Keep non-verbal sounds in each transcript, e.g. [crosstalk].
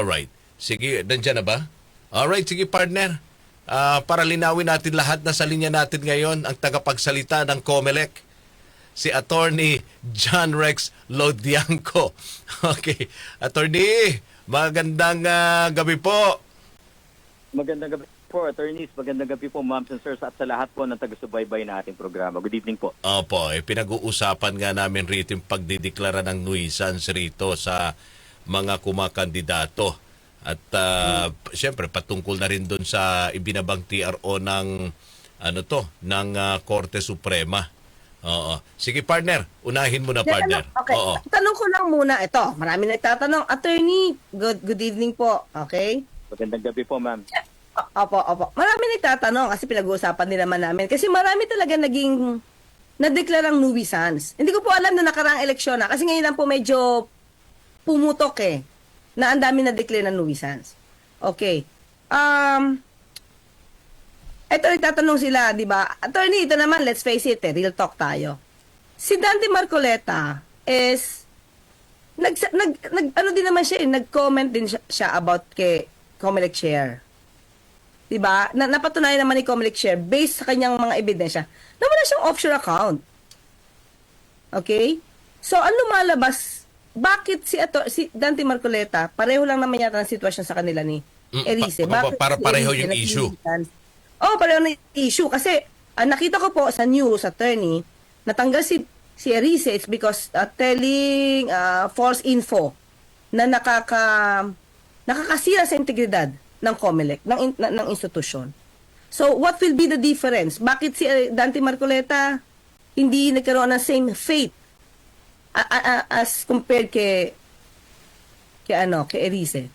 Alright. Sige, nandyan na ba? Alright, sige partner. Ah, para linawin natin lahat na sa linya natin ngayon ang tagapagsalita ng COMELEC, si Attorney John Rex Lodianco. [laughs] Okay. Attorney, magandang ah, gabi po. Magandang gabi po, attorneys. Magandang gabi po, ma'am and sirs, at sa lahat po ng taga-subaybay na ating programa. Good evening po. Opo, eh, pinag-uusapan nga namin rito yung pagdideklara ng nuisance rito sa mga kumakandidato. At ah, siyempre patungkol na rin doon sa ibinabang TRO ng ano to, ng ah, Korte Suprema. Oo. Sige partner, unahin mo na partner. Okay. Oo. Tanong ko lang muna ito. Marami nagtatanong. Attorney, good good evening po. Okay? Magandang gabi po, ma'am. Opo, opo. Marami nagtatanong kasi pinag-uusapan din naman namin. Kasi marami talaga naging nadeklarang nuisance. Hindi ko po alam na nakaraang eleksyon na. Kasi ngayon lang po medyo pumutok eh. Na ang dami na declare ng nuisance. Okay. Um, ito nagtatanong sila, di ba? Attorney, ito naman, let's face it, eh, real talk tayo. Si Dante Marcoleta is nag, nag, nag ano din naman siya, eh, nag-comment din siya, siya about kay Comelec Share. 'Di ba? Na, napatunayan naman ni Comelec Share based sa kanyang mga ebidensya na wala siyang offshore account. Okay? So, ang lumalabas, bakit si ato, si Dante Marcoleta, pareho lang naman yata ang sitwasyon sa kanila ni Mm, Erice. pa- pa- Bakit para si pareho Erice yung issue. Oh, pareho na issue. Kasi, ah, nakita ko po sa news, attorney, natanggal si, si Erice, it's because ah, telling ah, false info na nakaka, nakakasira sa integridad ng COMELEC, ng, in- na- ng institusyon. So, what will be the difference? Bakit si eh, Dante Marcoleta hindi nagkaroon ng same fate a- as compared kay kay ano, kay Erice?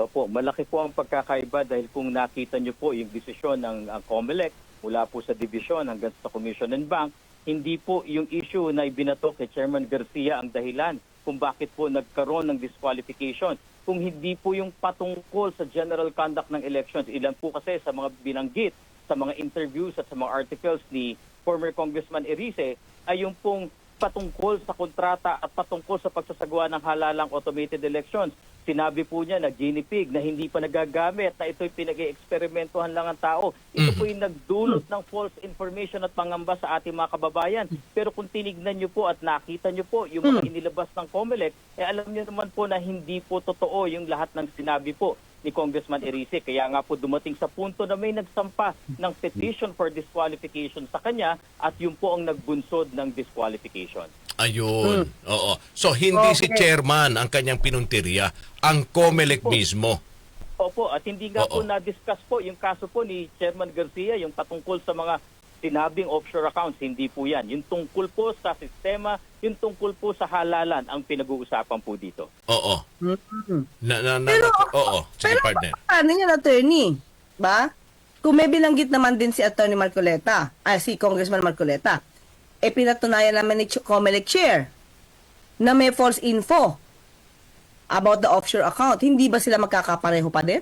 Opo, malaki po ang pagkakaiba dahil kung nakita niyo po yung desisyon ng ang COMELEC mula po sa division hanggang sa Commission and Bank, hindi po yung issue na ibinato kay Chairman Garcia ang dahilan kung bakit po nagkaroon ng disqualification. Kung hindi po yung patungkol sa general conduct ng elections, ilan po kasi sa mga binanggit sa mga interviews at sa mga articles ni former Congressman Erice ay yung pong patungkol sa kontrata at patungkol sa pagsasagawa ng halalang automated elections. Sinabi po niya na guinea pig na hindi pa nagagamit, na ito'y pinag-eksperimentuhan lang ang tao. Ito po yung nagdulot ng false information at pangamba sa ating mga kababayan. Pero kung tinignan niyo po at nakita niyo po yung mga inilabas ng COMELEC, eh alam niyo naman po na hindi po totoo yung lahat ng sinabi po ni Congressman Erice. Kaya nga po dumating sa punto na may nagsampa ng petition for disqualification sa kanya at yun po ang nagbunsod ng disqualification. Ayun. Oo. So hindi si Okay. chairman ang kanyang pinuntirya, ang COMELEC mismo. Opo, at hindi nga po Oo. na-discuss po yung kaso po ni Chairman Garcia, yung patungkol sa mga sinabing offshore accounts, hindi po yan. Yung tungkol po sa sistema, yung tungkol po sa halalan ang pinag-uusapan po dito. Oo. Na, na, na, Pero, oo. Sige, pero partner. paano yan, attorney? Ba? Kung may binanggit naman din si Attorney Marcoleta, ah, si Congressman Marcoleta, eh pinatunayan naman ni Comelec Chair na may false info about the offshore account. Hindi ba sila magkakapareho pa din?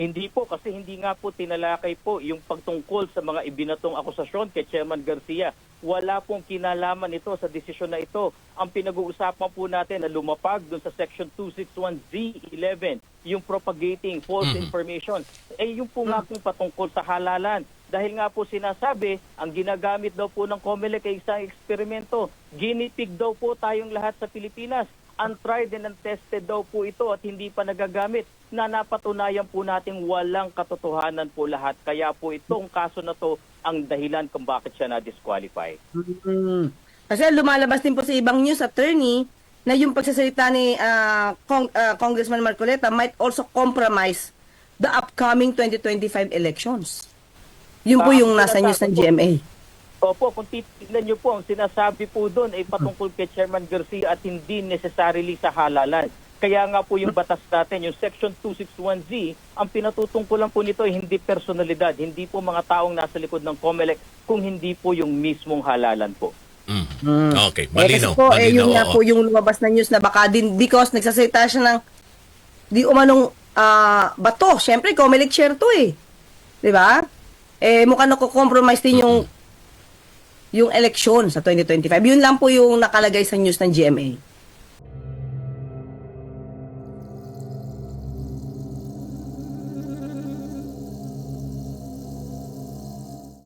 Hindi po kasi hindi nga po tinalakay po yung pagtungkol sa mga ibinatong akusasyon kay Chairman Garcia. Wala pong kinalaman ito sa desisyon na ito. Ang pinag-uusapan po natin na lumapag dun sa Section 261Z11, yung propagating false Mhm. information. Eh yung po nga pong patungkol sa halalan. Dahil nga po sinasabi, ang ginagamit daw po ng COMELEC ay isang eksperimento. Guinea pig daw po tayong lahat sa Pilipinas untried and untested daw po ito at hindi pa nagagamit na napatunayan po natin walang katotohanan po lahat. Kaya po itong kaso na to ang dahilan kung bakit siya na-disqualify. Mm. Kasi lumalabas din po sa ibang news, attorney, na yung pagsasalita ni ah, Cong- ah, Congressman Marcoleta might also compromise the upcoming 2025 elections. Yun po Ah, yung nasa news ng. GMA. Opo, kung titignan niyo po, ang sinasabi po doon ay patungkol kay Chairman Garcia at hindi necessarily sa halalan. Kaya nga po yung batas natin, yung Section 261Z, ang pinatutungkulan po nito ay hindi personalidad, hindi po mga taong nasa likod ng COMELEC, kung hindi po yung mismong halalan po. Mm. Okay, Eh, malinaw. kasi po, eh, malinaw, yung nga oo. po yung lumabas na news na baka din because nagsasalita siya ng di umanong ah, bato. Siyempre, Comelec share to eh. Di ba? eh mukhang nako-compromise din yung yung election sa 2025. Yun lang po yung nakalagay sa news ng GMA.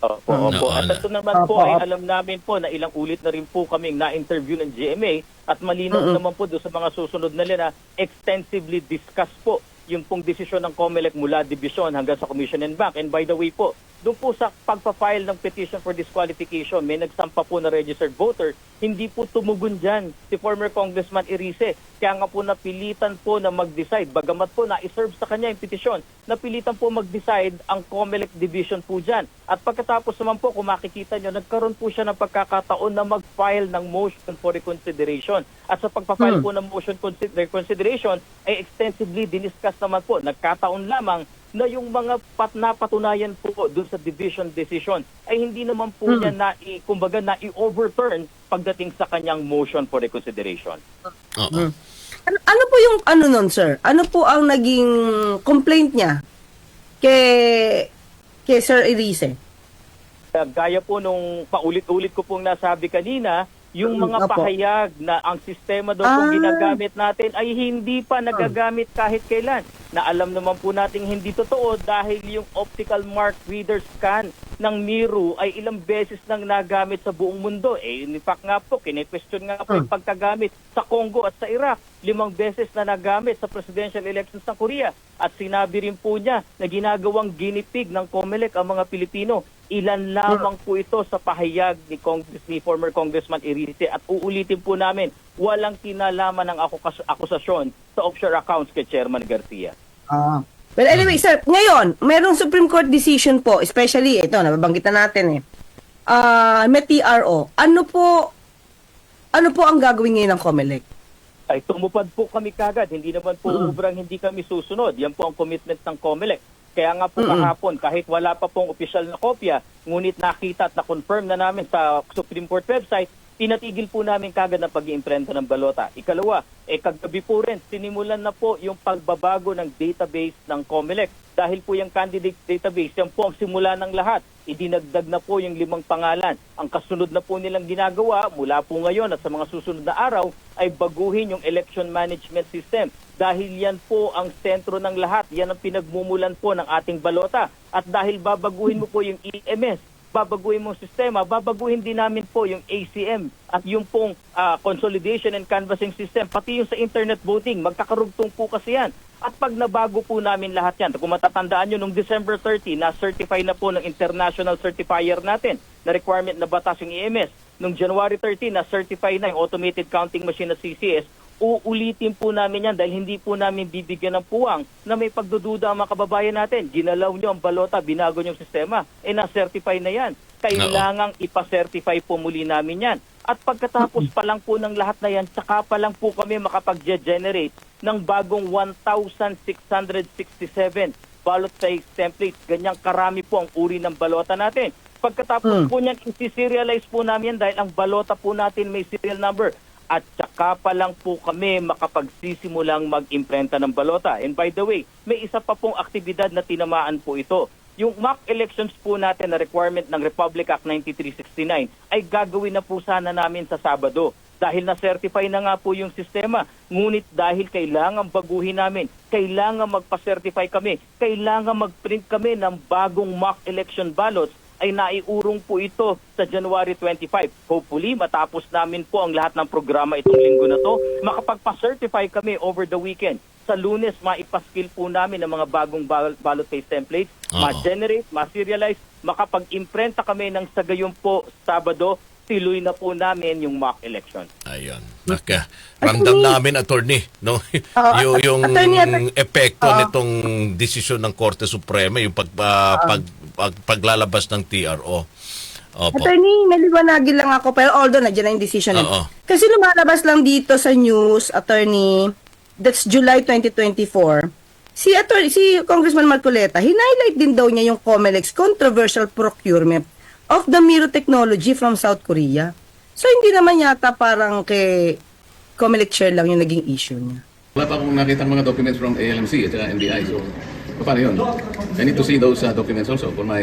Opo, Mm. opo. Oo, At ito naman po Opo, ay alam namin po na ilang ulit na rin po kaming na-interview ng GMA at malinaw naman po doon sa mga susunod na nila extensively discuss po yung pong desisyon ng COMELEC mula division hanggang sa Commission and Bank. And by the way po, doon po sa pagpa-file ng petition for disqualification, may nagsampa po na registered voter, hindi po tumugon dyan si former Congressman Irice. Kaya nga po napilitan po na mag-decide. Bagamat po na-serve sa kanya yung petition, napilitan po mag-decide ang COMELEC division po dyan. At pagkatapos naman po, kung makikita nyo, nagkaroon po siya ng pagkakataon na mag-file ng motion for reconsideration. At sa pagpa-file po ng motion consi- reconsideration, ay extensively diniscuss naman po. Nagkataon lamang na yung mga pat napatunayan po doon sa division decision ay hindi naman po niya na i, kumbaga na i-overturn pagdating sa kanyang motion for reconsideration. Oo. Ano, ano po yung ano nun, sir? Ano po ang naging complaint niya kay kay Sir? Uh, gaya po nung paulit-ulit ko pong nasabi kanina, yung mga opo. pahayag na ang sistema daw Ah. ginagamit natin ay hindi pa nagagamit kahit kailan. Na alam naman po nating hindi totoo dahil yung optical mark reader scan ng Miru ay ilang beses nang nagamit sa buong mundo. Eh, in fact nga po, kine-question nga po yung pagkagamit sa Congo at sa Iraq. Limang beses na nagamit sa presidential elections ng Korea. At sinabi rin po niya na ginagawang ginipig ng COMELEC ang mga Pilipino. Ilan lamang po ito sa pahayag ni, Congress, ni former Congressman Irice. At uulitin po namin, walang kinalaman ng akus- akusasyon sa offshore accounts kay Chairman Garcia. Ah. Well, anyway, sir, ngayon, merong Supreme Court decision po, especially, ito, nababanggit na natin eh. Ah, may TRO. Ano po, ano po ang gagawin ngayon ng COMELEC? Ay tumupad po kami kagad. Hindi naman po ubrang hindi kami susunod. Yan po ang commitment ng COMELEC. Kaya nga po kahapon, kahit wala pa pong opisyal na kopya, ngunit nakita at na-confirm na namin sa Supreme Court website, tinatigil po namin kagad ang pag-iimprenta ng balota. Ikalawa, eh kagabi po rin, sinimulan na po yung pagbabago ng database ng COMELEC. Dahil po yung candidate database, yan po ang simula ng lahat. Idinagdag na po yung limang pangalan. Ang kasunod na po nilang ginagawa mula po ngayon at sa mga susunod na araw ay baguhin yung election management system. Dahil yan po ang sentro ng lahat. Yan ang pinagmumulan po ng ating balota. At dahil babaguhin mo po yung EMS, babaguhin mong sistema, babaguhin din namin po yung ACM at yung pong ah, consolidation and canvassing system, pati yung sa internet voting, magkakarugtong po kasi yan. At pag nabago po namin lahat yan, kung matatandaan nyo, nung December 30, na-certify na po ng international certifier natin na requirement na batas yung EMS. Nung January 30, na-certify na yung automated counting machine na CCS, uulitin po namin yan dahil hindi po namin bibigyan ng puwang na may pagdududa ang mga kababayan natin. Ginalaw nyo ang balota, binago nyo yung sistema, eh na-certify na yan. Kailangang ipa-certify po muli namin yan. At pagkatapos pa lang po ng lahat na yan, tsaka pa lang po kami makapag-generate ng bagong 1,667 ballot size templates. Ganyang karami po ang uri ng balota natin. Pagkatapos po niyan, isi-serialize po namin yan dahil ang balota po natin may serial number. At tsaka pa lang po kami makapagsisimulang mag-imprenta ng balota. And by the way, may isa pa pong aktibidad na tinamaan po ito. Yung mock elections po natin na requirement ng Republic Act 9369 ay gagawin na po sana namin sa Sabado dahil na-certify na nga po yung sistema. Ngunit dahil kailangan baguhin namin, kailangan magpa-certify kami, kailangan mag-print kami ng bagong mock election ballots ay naiurong po ito sa January 25. Hopefully, matapos namin po ang lahat ng programa itong linggo na to, makapagpa-certify kami over the weekend. Sa lunes, maipaskill po namin ang mga bagong bal- ballot paste templates, Oo. ma-generate, ma-serialize, makapag-imprenta kami ng sa gayon po Sabado, tiluy na po namin yung mock election. Ayun. Naka, ramdam namin, attorney, no? [laughs] Oo, yung, yung attorney, attorney. epekto Oo. nitong desisyon ng Korte Suprema, yung pag, ah, pag, pag- paglalabas ng TRO. Opo. Attorney, may liwanagin lang ako, pero although nandiyan na yung decision. eh. Oo. Kasi lumalabas lang dito sa news, attorney, that's July 2024, si attorney, si Congressman Marcoleta, hinighlight din daw niya yung COMELEC's controversial procurement of the Miro technology from South Korea. So, hindi naman yata parang kay COMELEC chair lang yung naging issue niya. Wala pa akong nakita mga documents from ALMC at saka NBI. So, paano yun? I need to see those uh, documents also for my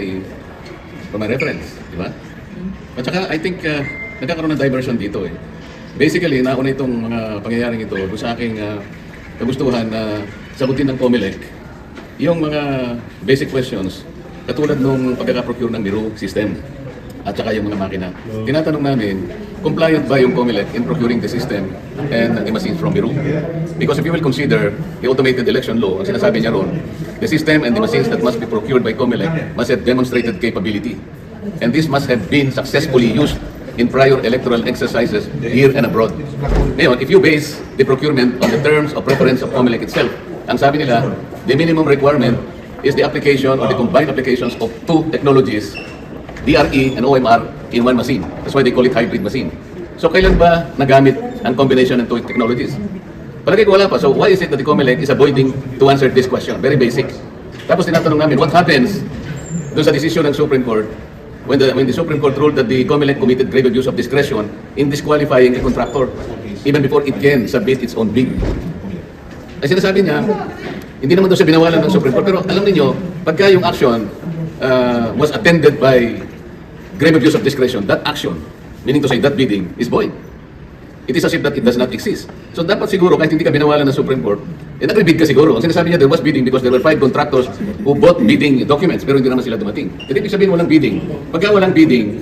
for my reference, di ba? At saka, I think, uh, nagkakaroon ng diversion dito eh. Basically, nauna itong mga pangyayaring ito sa aking uh, kagustuhan na sagutin ng COMELEC yung mga basic questions katulad nung pagkakaprocure ng Miru system at saka yung mga makina. Tinatanong namin, compliant ba yung COMELEC in procuring the system and the machines from Miru? Because if you will consider the automated election law, ang sinasabi niya ron, the system and the machines that must be procured by COMELEC must have demonstrated capability. And this must have been successfully used in prior electoral exercises here and abroad. Ngayon, if you base the procurement on the terms of preference of COMELEC itself, ang sabi nila, the minimum requirement is the application or the combined applications of two technologies, DRE and OMR in one machine. That's why they call it hybrid machine. So kailan ba nagamit ang combination ng two technologies? Palagi ko wala pa. So why is it that the COMELEC is avoiding to answer this question? Very basic. Tapos tinatanong namin, what happens doon sa desisyon ng Supreme Court when the, when the Supreme Court ruled that the COMELEC committed grave abuse of discretion in disqualifying a contractor even before it can submit its own bid? Ay sinasabi niya, hindi naman daw siya binawalan ng Supreme Court. Pero alam niyo, pagka yung action uh, was attended by grave abuse of discretion, that action, meaning to say that bidding, is void. It is as if that it does not exist. So dapat siguro, kahit hindi ka binawalan ng Supreme Court, eh nag-bid ka siguro. Ang sinasabi niya, there was bidding because there were five contractors who bought bidding documents, pero hindi naman sila dumating. Hindi ibig sabihin walang bidding. Pagka walang bidding,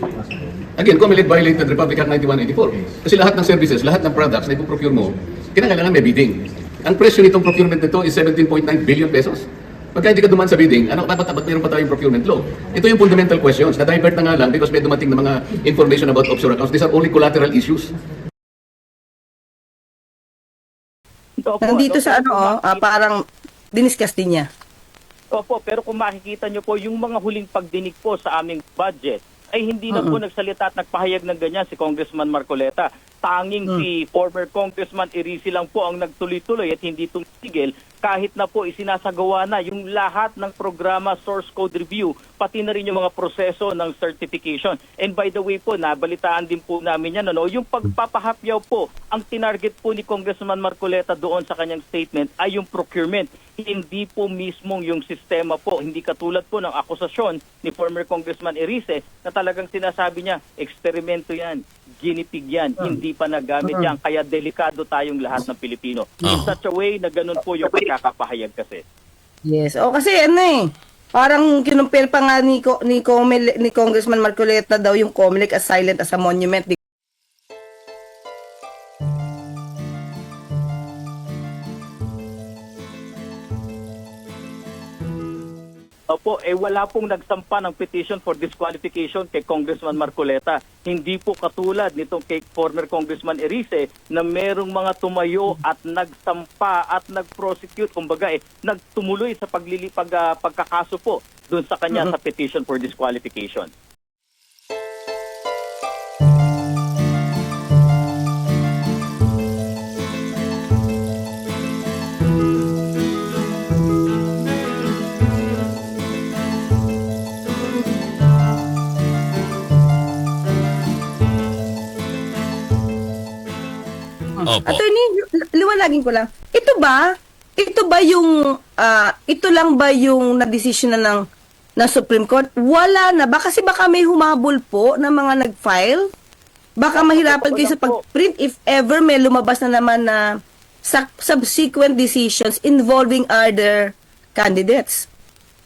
Again, COMELEC violated Republic Act 9184. Kasi lahat ng services, lahat ng products na ipoprocure mo, kinakailangan may bidding. Ang presyo nitong procurement nito is 17.9 billion pesos. Pagka hindi ka dumaan sa bidding, ano, dapat dapat mayroon pa tayong procurement law. Ito yung fundamental questions. Na-divert na nga lang because may dumating na mga information about offshore accounts. These are only collateral issues. Opo, Nandito no, sa ano, oh, ah, parang diniscuss din niya. Opo, pero kung makikita nyo po, yung mga huling pagdinig po sa aming budget, ay hindi na po nagsalita at nagpahayag ng ganyan si Congressman Marcoleta. Tanging si former Congressman Irisi lang po ang nagtuloy-tuloy at hindi tumigil kahit na po isinasagawa na yung lahat ng programa source code review, pati na rin yung mga proseso ng certification. And by the way po, nabalitaan din po namin yan, ano, yung pagpapahapyaw po, ang tinarget po ni Congressman Marcoleta doon sa kanyang statement ay yung procurement. Hindi po mismong yung sistema po, hindi katulad po ng akusasyon ni former Congressman Erice na talagang sinasabi niya, eksperimento yan, ginipig yan, hindi pa nagamit yan, kaya delikado tayong lahat ng Pilipino. In Oh. such a way na ganun po yung pagkakapahayag kasi. Yes. O kasi ano eh, parang kinumpir pa nga ni, Ko- ni, Comel, ni Congressman Marcoleta daw yung Comelec as silent as a monument. Opo, eh wala pong nagsampa ng petition for disqualification kay Congressman Marcoleta. Hindi po katulad nitong kay former Congressman Erice na merong mga tumayo at nagsampa at nag-prosecute, kumbaga eh, nagtumuloy sa paglilipag ah, pagkakaso po doon sa kanya sa petition for disqualification. Opo. Attorney, li- liwanagin ko lang. Ito ba? Ito ba yung ah, ito lang ba yung na-decision na ng ng Supreme Court? Wala na ba kasi baka may humabol po na mga nag-file? Baka mahirapan kayo sa pag-print if ever may lumabas na naman na sa- subsequent decisions involving other candidates.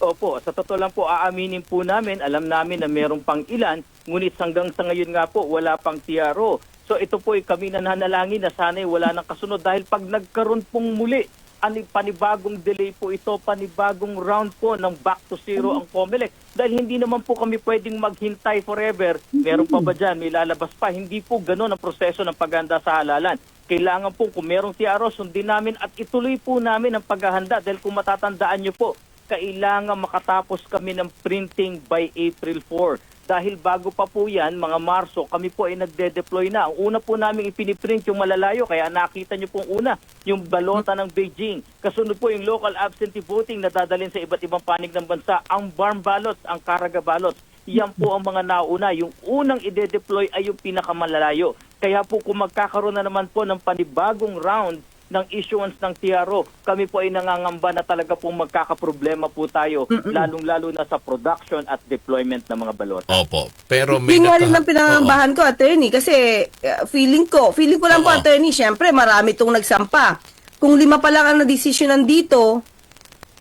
Opo, sa totoo lang po, aaminin po namin, alam namin na meron pang ilan, ngunit hanggang sa ngayon nga po, wala pang TRO. So ito po ay kami nananalangin na sana'y wala nang kasunod dahil pag nagkaroon pong muli, ani panibagong delay po ito, panibagong round po ng back to zero ang COMELEC. Dahil hindi naman po kami pwedeng maghintay forever. Meron pa ba dyan? May lalabas pa. Hindi po ganun ang proseso ng paghanda sa halalan. Kailangan po kung merong TRO, sundin namin at ituloy po namin ang paghahanda. Dahil kung matatandaan nyo po, kailangan makatapos kami ng printing by April 4. Dahil bago pa po yan, mga Marso, kami po ay nagde-deploy na. Ang una po namin ipiniprint yung malalayo, kaya nakita nyo pong una, yung balota ng Beijing. Kasunod po yung local absentee voting na dadalhin sa iba't ibang panig ng bansa. Ang barn ballots, ang karaga ballots. Yan po ang mga nauna. Yung unang ide-deploy ay yung pinakamalalayo. Kaya po kung magkakaroon na naman po ng panibagong round ng issuance ng TRO. Kami po ay nangangamba na talaga pong magkakaproblema po tayo, lalong-lalo na sa production at deployment ng mga balota. Opo. Pero may Yun nga rin ang pinangambahan ko, attorney, kasi uh, feeling ko, feeling ko lang po, Oo. attorney, syempre, marami itong nagsampa. Kung lima pa lang ang nadesisyonan dito,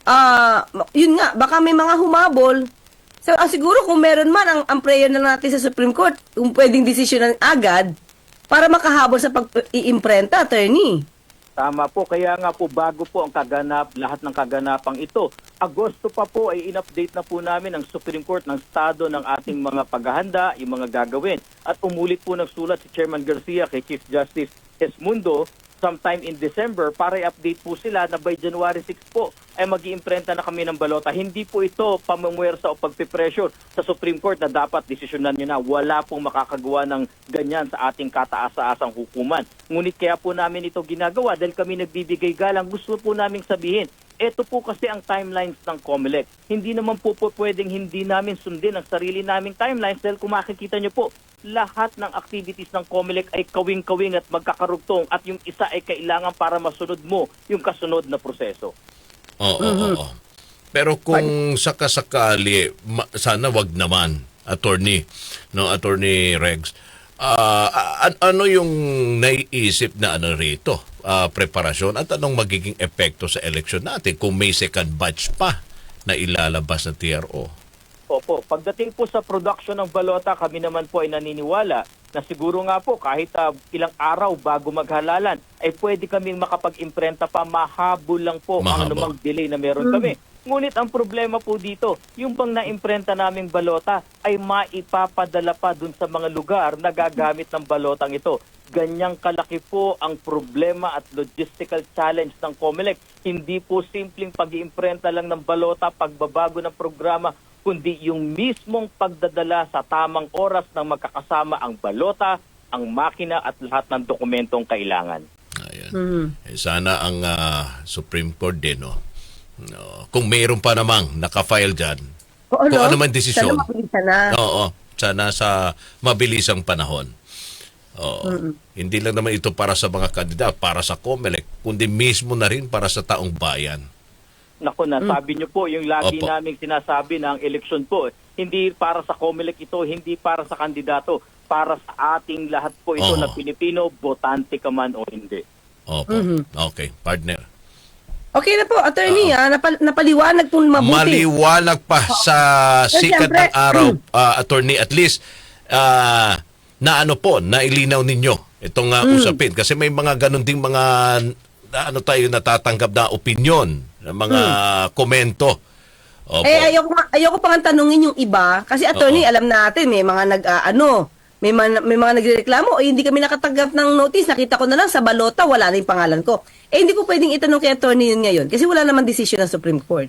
ah, yun nga, baka may mga humabol. So, ah, siguro kung meron man ang, ang prayer na natin sa Supreme Court, kung pwedeng desisyonan agad, para makahabol sa pag-iimprenta, attorney. Tama po, kaya nga po bago po ang kaganap, lahat ng kaganapang ito, Agosto pa po ay in-update na po namin ang Supreme Court ng estado ng ating mga paghahanda, yung mga gagawin. At umulit po ng sulat si Chairman Garcia kay Chief Justice Esmundo sometime in December para i-update po sila na by January 6 po ay mag iimprenta na kami ng balota. Hindi po ito pamamwersa o pagpipressure sa Supreme Court na dapat desisyonan nyo na. Wala pong makakagawa ng ganyan sa ating kataas-asang hukuman. Ngunit kaya po namin ito ginagawa dahil kami nagbibigay galang. Gusto po namin sabihin, ito po kasi ang timelines ng COMELEC. Hindi naman po, po pwedeng hindi namin sundin ang sarili naming timelines dahil kung makikita nyo po, lahat ng activities ng COMELEC ay kawing-kawing at magkakarugtong at yung isa ay kailangan para masunod mo yung kasunod na proseso. Oo, oo, oo. Pero kung sakasakali, sana wag naman, attorney, no, attorney Regs. An- ano yung naiisip na ano rito, ah, preparasyon at anong magiging epekto sa eleksyon natin kung may second batch pa na ilalabas ng TRO? Opo, pagdating po sa production ng balota, kami naman po ay naniniwala na siguro nga po kahit ah, ilang araw bago maghalalan ay pwede kaming makapag-imprenta pa mahabol lang po ang Mahabol. anumang delay na meron kami. Ngunit ang problema po dito, yung bang na-imprenta naming balota ay maipapadala pa dun sa mga lugar na gagamit ng balotang ito. Ganyang kalaki po ang problema at logistical challenge ng COMELEC. Hindi po simpleng pag-iimprenta lang ng balota, pagbabago ng programa, kundi yung mismong pagdadala sa tamang oras ng magkakasama ang balota, ang makina at lahat ng dokumentong kailangan. Ayan. Mhm. Eh, sana ang ah, Supreme Court din, no? No, kung mayroon pa namang nakafile dyan, Oo, kung no? ano man desisyon, Sana mabilisan na. Oo, sana sa mabilisang panahon. Oo. Hindi lang naman ito para sa mga kandidat, para sa COMELEC, kundi mismo na rin para sa taong bayan. Naku, nasabi niyo po, yung lagi Opo. naming sinasabi na ang eleksyon po, hindi para sa COMELEC ito, hindi para sa kandidato, para sa ating lahat po ito Oo. na Pilipino, botante ka man o hindi. Opo. Okay, partner. Okay na po, attorney, ah, napal- napaliwanag po mabuti. Maliwanag pa sa Pero sikat siyempre, ng araw, ah, attorney, at least ah, na ano po, nailinaw ninyo itong ah, usapin. Kasi may mga ganun ding mga na ano tayo natatanggap na opinion, na mga komento. Opo. Eh, ayoko, ayoko pa nga tanungin yung iba. Kasi attorney, Oo. alam natin, may mga nag, ah, ano, may, man, may mga nagreklamo, eh, hindi kami nakatanggap ng notice. Nakita ko na lang sa balota, wala na yung pangalan ko. Eh, hindi ko pwedeng itanong kay attorney yun ngayon. Kasi wala naman decision ng Supreme Court.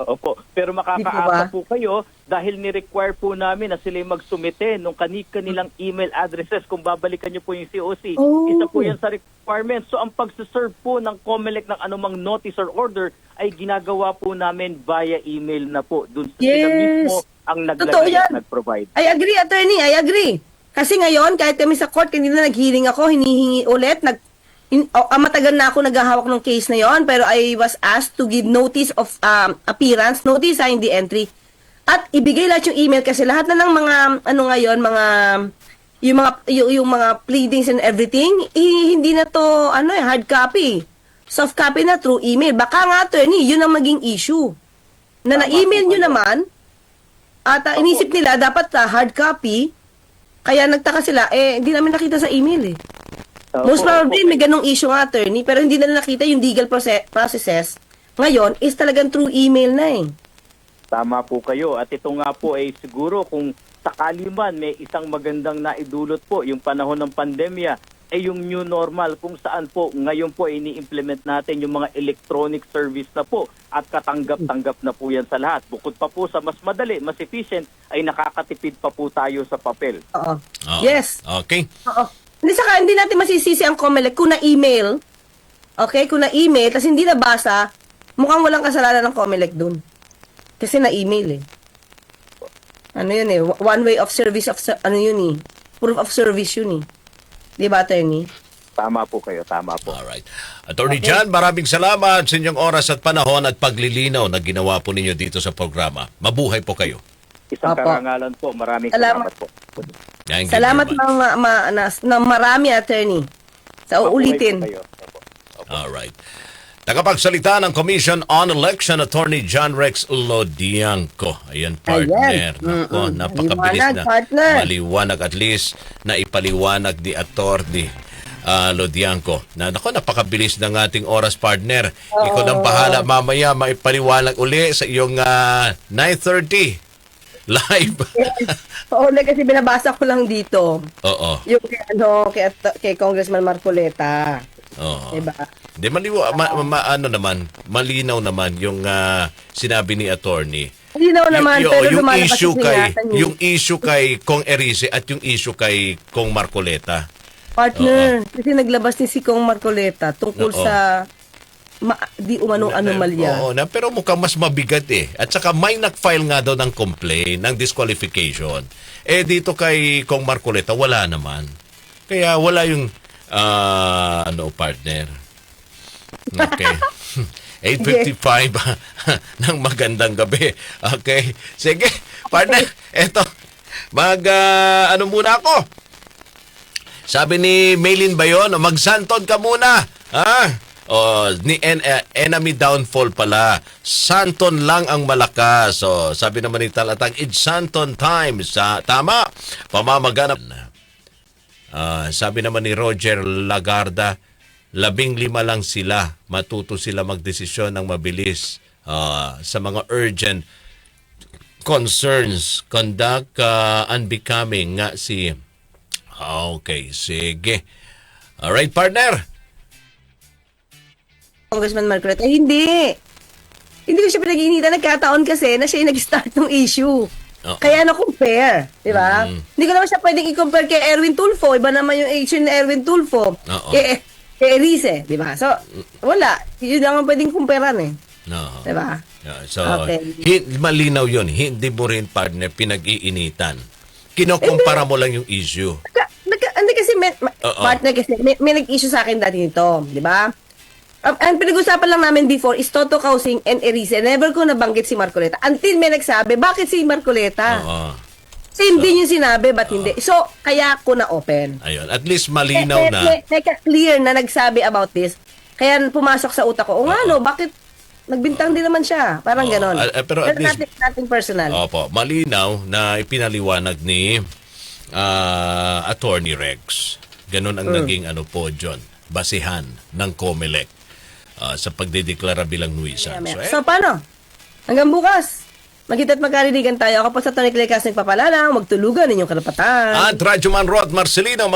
Opo. Pero makakaasa po kayo dahil ni-require po namin na sila magsumite nung kani-kanilang email addresses kung babalikan niyo po yung COC. Oh. Isa po yan sa requirements. So ang pagsaserve po ng COMELEC ng anumang notice or order ay ginagawa po namin via email na po. Doon sa sila Yes. mismo ang naglagay at nag-provide. I agree, attorney. I agree. Kasi ngayon, kahit kami sa court, kanina nag-hearing ako, hinihingi ulit, nag, in, oh, ah, matagal na ako naghahawak ng case na yon pero I was asked to give notice of um, appearance, notice sa hindi entry, at ibigay lahat yung email kasi lahat na ng mga, ano ngayon, mga, yung mga, yung, yung mga pleadings and everything, eh, hindi na to, ano eh, hard copy. Soft copy na through email. Baka nga, attorney, yun ang maging issue. Na na-email nyo naman, at ah, inisip nila, dapat ah, hard copy, kaya nagtaka sila, eh, hindi namin nakita sa email eh. Most probably, may ganong issue nga, attorney, pero hindi na nakita yung legal proce- processes. Ngayon, is talagang through email na eh. Tama po kayo. At ito nga po ay siguro kung sakali man may isang magandang naidulot po yung panahon ng pandemya ay yung new normal kung saan po ngayon po ini-implement natin yung mga electronic service na po at katanggap-tanggap na po yan sa lahat. Bukod pa po sa mas madali, mas efficient, ay nakakatipid pa po tayo sa papel. Oo. Oo. Yes. Okay. Oo. Hindi saka, hindi natin masisisi ang COMELEC kung na-email, okay, kung na-email, tapos hindi nabasa, mukhang walang kasalanan ng COMELEC dun. Kasi na-email eh. Ano yun eh, one way of service of, ano yun eh, proof of service yun eh. Di ba, attorney? tama po kayo, tama po. Alright. Attorney John, maraming salamat sa inyong oras at panahon at paglilinaw na ginawa po ninyo dito sa programa. Mabuhay po kayo. Isang Opo. karangalan po. Maraming Salamat. salamat, po. Thank you Salamat very much. ng ma, ma- na, na marami, attorney. Sa uulitin. Mabuhay po kayo. Opo. Alright. Tagapagsalita ng Commission on Election Attorney John Rex Lodianco. Ayan, partner. Ayan. Nako, Mm-mm. napakabilis Maliwanag, na. partner. Maliwanag at least na ipaliwanag ni Attorney ah, Lodianco. Na, nako, napakabilis ng ating oras, partner. Ikaw nang bahala mamaya maipaliwanag uli sa iyong ah, 9.30 live. [laughs] Oo, na kasi binabasa ko lang dito. Oo. Yung kay, ano, kay, kay Congressman Marcoleta. Oo. Diba? Di maliwa, ma, ma- ano naman, malinaw naman yung ah, sinabi ni attorney. Hindi naman Yung- pero yung issue kay yung issue kay Kong Erice at yung issue kay Kong Marcoleta. Partner, kasi naglabas ni si Kong Marcoleta tungkol Oo. sa ma- di umanong anomalya. Oo, na, pero mukhang mas mabigat eh. At saka may nag-file nga daw ng complaint, ng disqualification. Eh dito kay Kong Marcoleta, wala naman. Kaya wala yung ah, ano partner. Okay. [laughs] 8.55 [laughs] ng magandang gabi. Okay. Sige, partner. Eto, mag, ah, ano muna ako? Sabi ni Maylin ba yun? O, Magsantod ka muna. Ha? O, ni en, eh, enemy downfall pala. Santon lang ang malakas. So, sabi naman ni Talatang, it's Santon time. Sa, tama. Pamamaganap. Ah, sabi naman ni Roger Lagarda, labing lima lang sila. Matuto sila magdesisyon ng mabilis ah, sa mga urgent concerns. Conduct ah, unbecoming nga si Okay, sige. Alright, partner. Congressman Marcoleta, eh, hindi. Hindi ko siya pinag-iinitan. Nagkataon kasi na siya yung nag-start ng issue. Oo. Kaya na-compare, di ba? Mm. Hindi ko naman siya pwedeng i-compare kay Erwin Tulfo. Iba naman yung issue ni Erwin Tulfo. Oo. Kay, kay Erice, di ba? So, wala. Yun lang ang pwedeng kumparan eh. No. Di ba? Yeah, so, Okay. hin- malinaw yun. Hindi mo rin, partner, pinag-iinitan. Kinokompara mo lang yung issue. Nagka, nagka, hindi kasi, may, partner kasi, may, may nag-issue sa akin dati nito, di ba? Um, ang pinag-usapan lang namin before is Toto Kausing and Erice. Never ko nabanggit si Marcoleta. Until may nagsabi, bakit si Marcoleta? Oo. Same din yung sinabi, ba't hindi? So, kaya ko na-open. Ayun. At least malinaw na. may, may clear na nagsabi about this. Kaya pumasok sa utak ko, o nga no, bakit nagbintang din naman siya? Parang Oo. ganon. Ah, ah, pero at least- nothing, nothing personal. Opo, malinaw na ipinaliwanag ni ah, Attorney Rex. Ganon ang Hmm. naging ano po, John, basihan ng COMELEC ah, sa pagdedeklara bilang nuisance. So, eh, So, paano? Hanggang bukas. Magkita at magkarinigan tayo. Ako po sa Tony Clay Cas nagpapalalang, magtulugan ninyong karapatan. At Radyo Man Rod Marcelino,